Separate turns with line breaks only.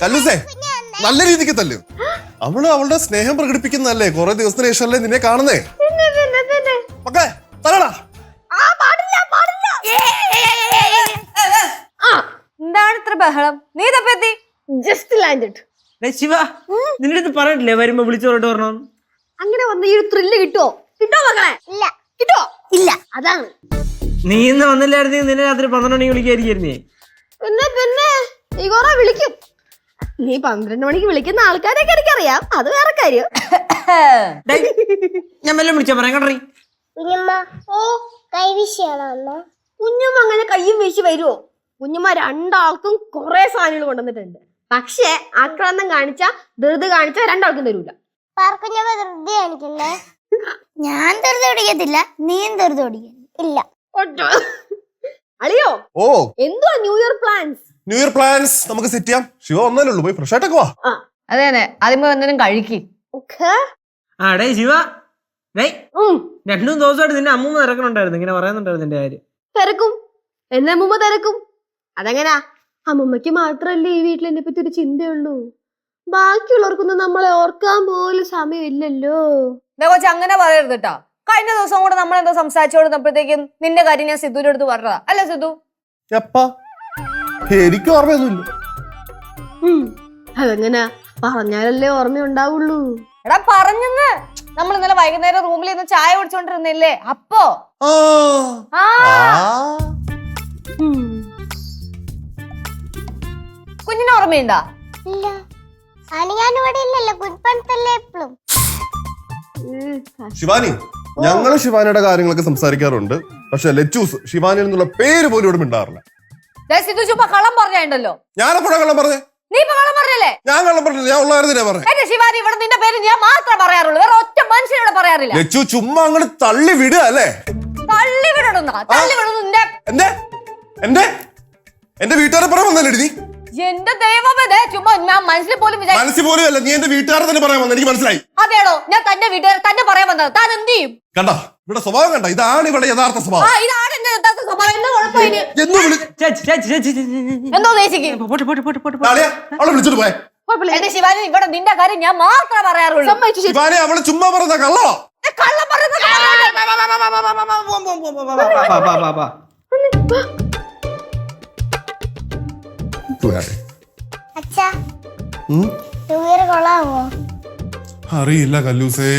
കല്ലൂസേ നല്ല രീതിക്ക് തല്ലു. അവൾ അവളുടെ സ്നേഹം പ്രകടിപ്പിക്കുന്നല്ലേ കുറെ ദിവസത്തിന് ശേഷമല്ലേ നിന്നെ കാണുന്നേ? മക്കളെ.
ആ എന്താണ് ഇത്ര ബഹളം? നീ തപ്പെത്തി ജസ്റ്റ് ലാൻഡഡ്
ശിവ നിന്റെ അടുത്ത് പറഞ്ഞിട്ടില്ലേ വരുമ്പോ വിളിച്ചോട്ട് പറഞ്ഞോന്ന്
അങ്ങനെ വന്ന ഈ ഒരു ത്രില്ല് കിട്ടുമോ കിട്ടോ മക്കളെ? ഇല്ല. കിട്ടോ
ഇല്ല
അതാണ്.
നീ ഇന്ന് വന്നില്ലായിരുന്നു? നിന്നെ രാത്രി പന്ത്രണ്ട് മണിക്ക് വിളിക്കായിരിക്കുന്നേ
പിന്നെ പിന്നെ നീ കൊറേ വിളിക്കും. നീ പന്ത്രണ്ട് മണിക്ക് വിളിക്കുന്ന ആൾക്കാരൊക്കെ എനിക്കറിയാം. അത് വേറെ കാര്യം.
ഞാൻ വല്ലതും വിളിച്ചാ പറയാം കണ്ടറി.
കുഞ്ഞമ്മ ഓ കൈവിഷയാണോ അമ്മ
കുഞ്ഞമ്മ അങ്ങനെ കയ്യും വീശി വരുമോ കുഞ്ഞമ്മ രണ്ടാൾക്കും കുറെ സാധനങ്ങൾ കൊണ്ടുവന്നിട്ടുണ്ട്. പക്ഷേ ആക്രാന്തം കാണിച്ച ധൃതി കാണിച്ച രണ്ടാൾക്കും തരൂല.
പാർക്കുഞ്ഞമ്മ ധൃതി കാണിക്കല്ലേ
ഞാൻ തെറുതെ ഓടിക്കത്തില്ല നീയും തെറുതെ ഓടിക്കുന്നു
ഇല്ല.
അളിയോ?
ഓ.
എന്തുവാ new year plans
new year plans നമുക്ക് സെറ്റ് ചെയ്യാം. ശിവ വന്നാലേ ഉള്ളൂ. പോയി ഫ്രഷ് ആയിട്ടൊക്കെ വാ.
അതെ അതെ. ആദ്യമേ എന്തെങ്കിലും കഴിക്ക്.
ആടേ ശിവ. രണ്ടും ദിവസമായിട്ട് നിന്നെ അമ്മൂമ്മ തിരക്കണുണ്ടായിരുന്നു. ഇങ്ങനെ പറയുന്നുണ്ടായിരുന്നു എന്റെ കാര്യം.
തിരക്കും. എന്നെ അമ്മൂമ്മ തിരക്കും. അതെങ്ങനാ? അമ്മൂമ്മയ്ക്ക് മാത്രല്ലേ ഈ വീട്ടിൽ എന്നെ പറ്റി ഒരു ചിന്തയുള്ളൂ. ബാക്കിയുള്ളവർക്കൊന്നും നമ്മളെ ഓർക്കാൻ പോലും സമയമില്ലല്ലോ.
ദേ കൊച്ചു അങ്ങനെ പറയരുത് കേട്ടോ കഴിഞ്ഞ ദിവസം കൂടെ നമ്മൾ എന്തോ സംസാരിച്ചോടുന്നപ്പോഴത്തേക്കും നിന്റെ കാര്യം ഞാൻ സിദ്ധുവിന്റെ അടുത്ത് പറഞ്ഞതാ. അല്ല സിദ്ധു?
എപ്പാ? എനിക്ക് ഓർമ്മയൊന്നുമില്ല.
അതെങ്ങനാ? പറഞ്ഞാലല്ലേ ഓർമ്മയുണ്ടാവുള്ളൂ.
എടാ പറഞ്ഞെന്ന്. നമ്മൾ ഇന്നലെ വൈകുന്നേരം റൂമിൽ നിന്ന് ചായ കുടിച്ചോണ്ടിരുന്നില്ലേ? അപ്പോ. കുഞ്ഞിന് ഓർമ്മയുണ്ടാ?
ഇല്ല. ഞാൻ ഇവിടെ ഇല്ലല്ലോ. കുഞ്ഞപ്പണത്തല്ലേ എപ്പോഴും.
ശിവാനി ഞങ്ങൾ ശിവാനിയുടെ കാര്യങ്ങളൊക്കെ സംസാരിക്കാറുണ്ട്. പക്ഷെ ലെച്ചൂസ് ശിവാനി എന്നുള്ള പേര് പോലും ഇവിടെ മിണ്ടാറില്ല.
കള്ളം
ഞാനെപ്പോഴാ കള്ളം പറഞ്ഞേ?
നീ ഇപ്പൊ കള്ളം പറഞ്ഞല്ലേ?
ഞാൻ കള്ളം പറഞ്ഞില്ല ഞാൻ ഉള്ള കാര്യത്തിനാ പറഞ്ഞേ.
എന്റെ ശിവാനി ഇവിടെ നിന്റെ പേര് ഞാൻ മാത്രമേ പറയാറുള്ളൂ. വേറെ ഒറ്റ മനുഷ്യനോട് പറയാറില്ല.
ലച്ചു ചുമ്മാ അങ്ങോട്ട് തള്ളി വിടുക അല്ലേ?
തള്ളി വിടണമെന്ന തള്ളി വിടുന്നു നിന്റെ
എന്റെ എന്റെ എന്റെ വീട്ടുകാരെ പറയാൻ വന്നല്ലേ നീ?
എന്റെ ദൈവമേ ദേ ചുമ്മാ ഞാൻ മനസ്സിൽ പോലും വിചാരിച്ചു
മനസ്സിൽ പോലും അല്ല നീ എന്റെ വീട്ടുകാരെ തന്നെ പറയാൻ വന്നത് എനിക്ക് മനസ്സിലായി
അതേടോ ഞാൻ തന്റെ വീട്ടുകാരെ തന്നെ പറയാൻ വന്നത് താൻ എന്ത് ചെയ്യും
കണ്ട ഇവിടെ സ്വഭാവം കണ്ട ഇതാണ് ഇവിടെ യഥാർത്ഥ
ആ
സ്വഭാവം
ഇതാണ് എന്റെ യഥാർത്ഥ സ്വഭാവം എന്താ കുഴപ്പം ഇതിന്?
എന്ന് വിളി
ചേച്ചി ചേച്ചി ചേച്ചി.
എന്തോ ഉദ്ദേശിക്ക്
പോട്ടെ പോട്ടെ പോട്ടെ പോട്ടെ
നാളെയാ അവളെ വിളിച്ചിട്ട് പോയെ.
എന്റെ ശിവാനി ഇവിടെ നിന്റെ കാര്യം ഞാൻ മാത്രമേ പറയാറുള്ളൂ
സമ്മതിച്ചു
അവളെ ചുമ്മാ പറഞ്ഞ കള്ളോ
ഏ, കള്ളം പറയുന്നത്
വാ, വാ, വാ, വാ.
അച്ഛാ
ഉം?
ന്യൂ ഇയർ കൊള്ളാമോ
അറിയില്ല കല്ലൂസേ.